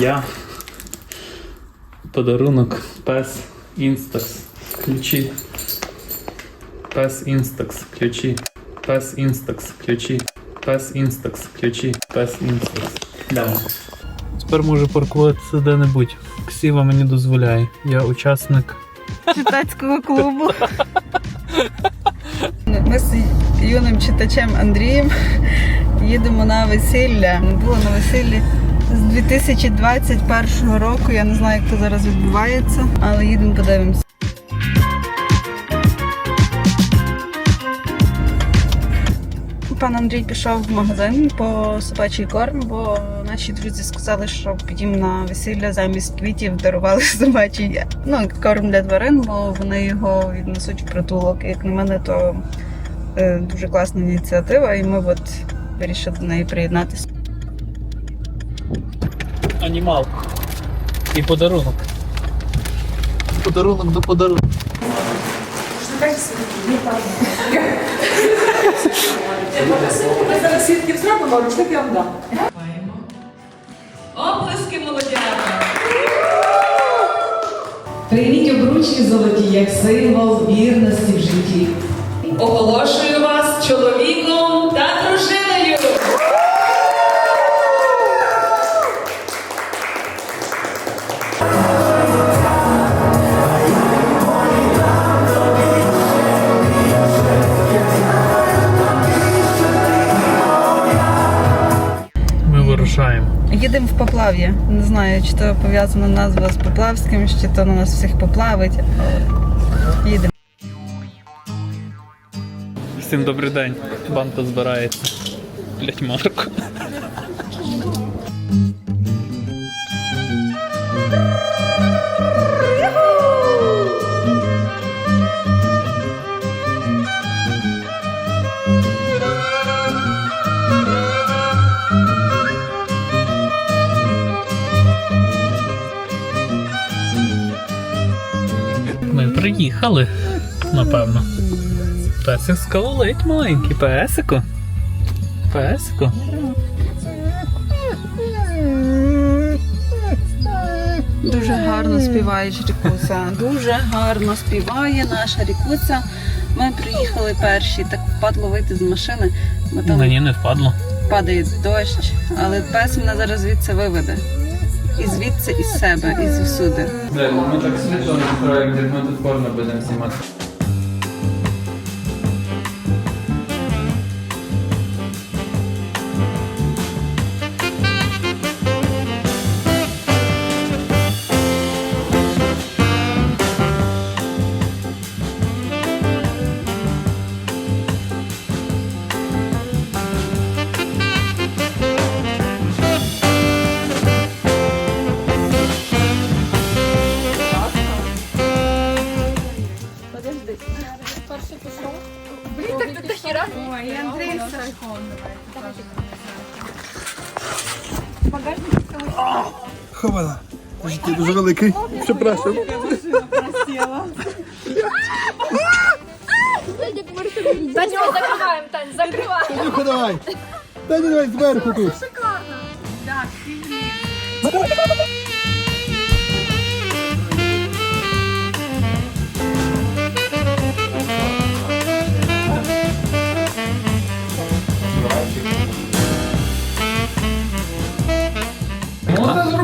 Я. Подарунок. Пес Instax. Ключі. Пес Instax. Ключі. Пес Instax. Ключі. Пес Instax. Ключі. Пес Instax. Да. Тепер можу паркуватися де-небудь. Ксіва мені дозволяє. Я учасник. читацького клубу. Ми з юним читачем Андрієм їдемо на весілля. Ми були на весіллі з 2021 року. Я не знаю, як це зараз відбувається, але їдемо подивимося. Пан Андрій пішов в магазин по собачий корм, бо наші друзі сказали, що їм на весілля замість квітів дарували собачий ну, корм для тварин, бо вони його віднесуть в притулок. Як на мене, то е, дуже класна ініціатива, і ми от вирішили до неї приєднатися. Анімал. І подарунок. Подарунок до подарунку. Ми зараз свідків зробимо, рушник я вам дам. Оплески молодята! Прийміть обручки золоті як символ вірності в житті. Оголошую вас чоловіком Їдемо в Поплав'я. Не знаю, чи то пов'язана назва з Поплавським, чи то на нас всіх поплавить. але Їдемо. Всім добрий день. Банта збирається. Блять, Марко. Приїхали, напевно. Песик скавулить маленький, песику. Песику. Дуже гарно співає Рікуся. Дуже гарно співає наша Рікуся. Ми приїхали перші, так впадло вийти з машини, бо там Мені не впадло. падає дощ, але пес мене зараз звідси виведе. І звідси, і з себе, і звсюди. Ми так світло настроїмо, як ми тут порно будемо знімати. Хована. Життя дуже великий. Прzepraszam. Таню, закриваємо, Тань, закриваємо. Танюха, давай. Таню, давай зверху тут. Ну то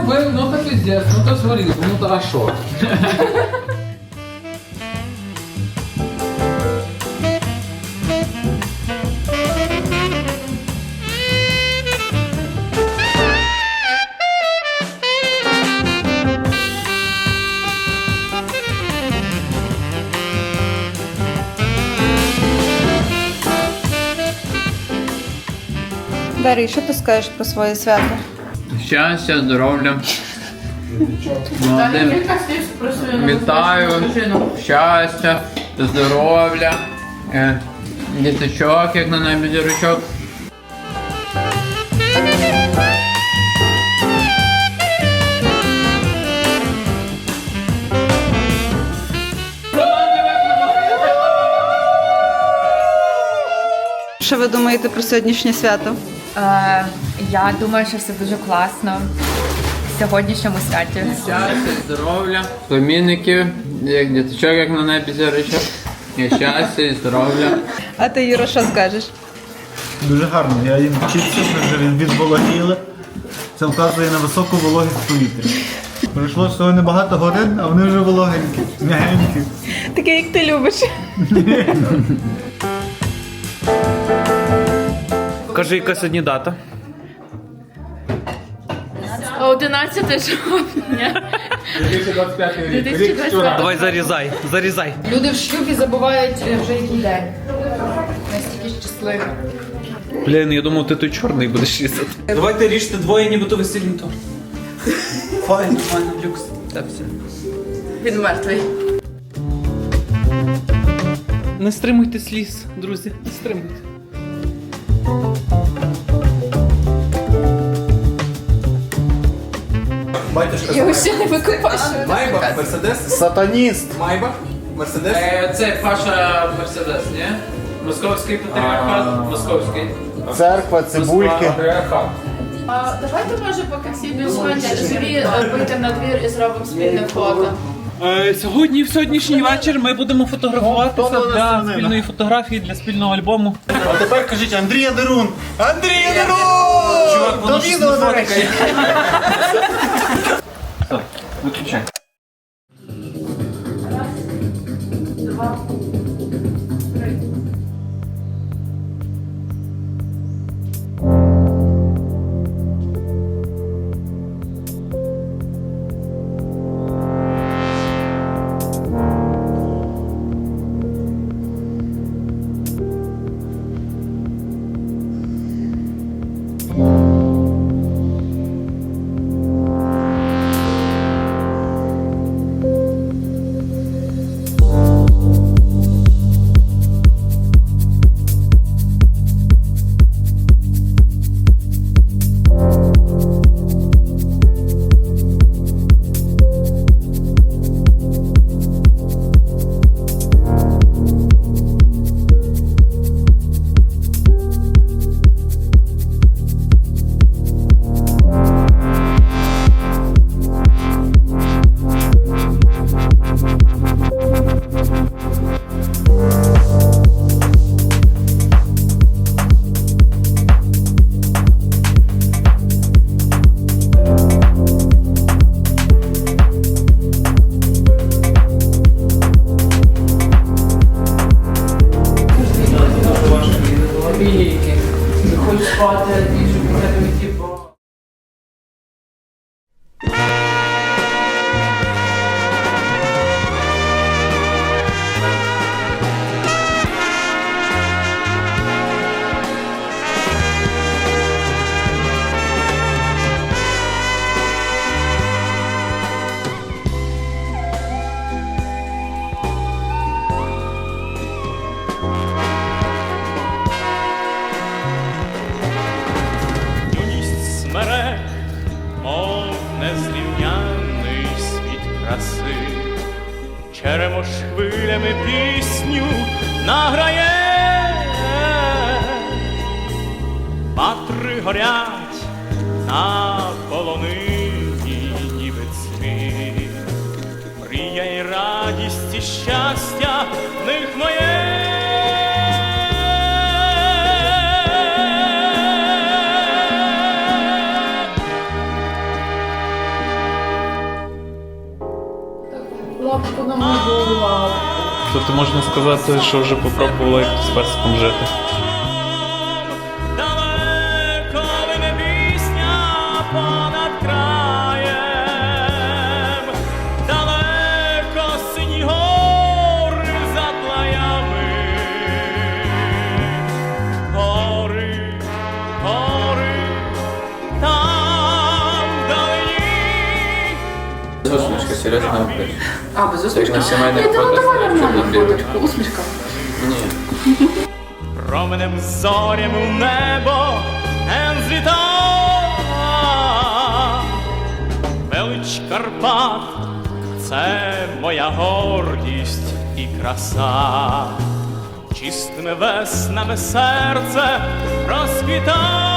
зробив, ну то піздець, ну то зварив, ну то а що? Дарій, що ти скажеш про своє свято? Щастя, здоров'я. Молодим. Вітаю, щастя, здоров'я, е, діточок, як на небі дірочок. Що ви думаєте про сьогоднішнє свято? Е, я думаю, що все дуже класно. в сьогоднішньому святі. Щастя, здоров'я, племінників, як діточок, як на небі зірочок. І щастя, і здоров'я. А ти, Юра, що скажеш? Дуже гарно. Я їм чіпси, вже він відволокіли. Це вказує на високу вологість повітря. Пройшло всього небагато годин, а вони вже вологенькі, м'ягенькі. Таке, як ти любиш. Кажи, яка сьогодні дата? 11 жовтня. 2025. Давай зарізай, зарізай. Люди в шлюбі забувають е, вже який день. Настільки щасливі. Блін, я думав, ти той чорний будеш їздити. Давайте ріжте двоє, нібито весільний торт. Файн, файн, люкс. Так, все. Він мертвий. Не стримуйте сліз, друзі, не стримуйте. Його ще не викупаєш. Майбах, Мерседес, Сатаніст! Майбах, Мерседес. Е, Це Паша Мерседес, ні? Московський патріархат, московський. Церква, цибульки. Патріархат. А, давайте, може, поки всі більш-менш живі, е, вийдемо на двір і зробимо спільне фото. Е, сьогодні, в сьогоднішній вечір, ми будемо фотографуватися для спільної фотографії, для спільного альбому. А тепер кажіть Андрія Дерун! Андрія Дерун! Чувак, воно відео, не до речі. Виключай. Віки. Награє, патри горять на полонині, ніби цвіт, мрія й радість і щастя в них моє. Лапку на мою лапку. Тобто можна сказати, що вже попробувала як з персиком жити. Серйозно. А, без Як усмішки? на сімейних Я фото, давай відбили. фоточку. Усмішка. Ні. Променем зорям у небо ен зліта. Велич Карпат, це моя гордість і краса. Чистиме веснами серце розквіта.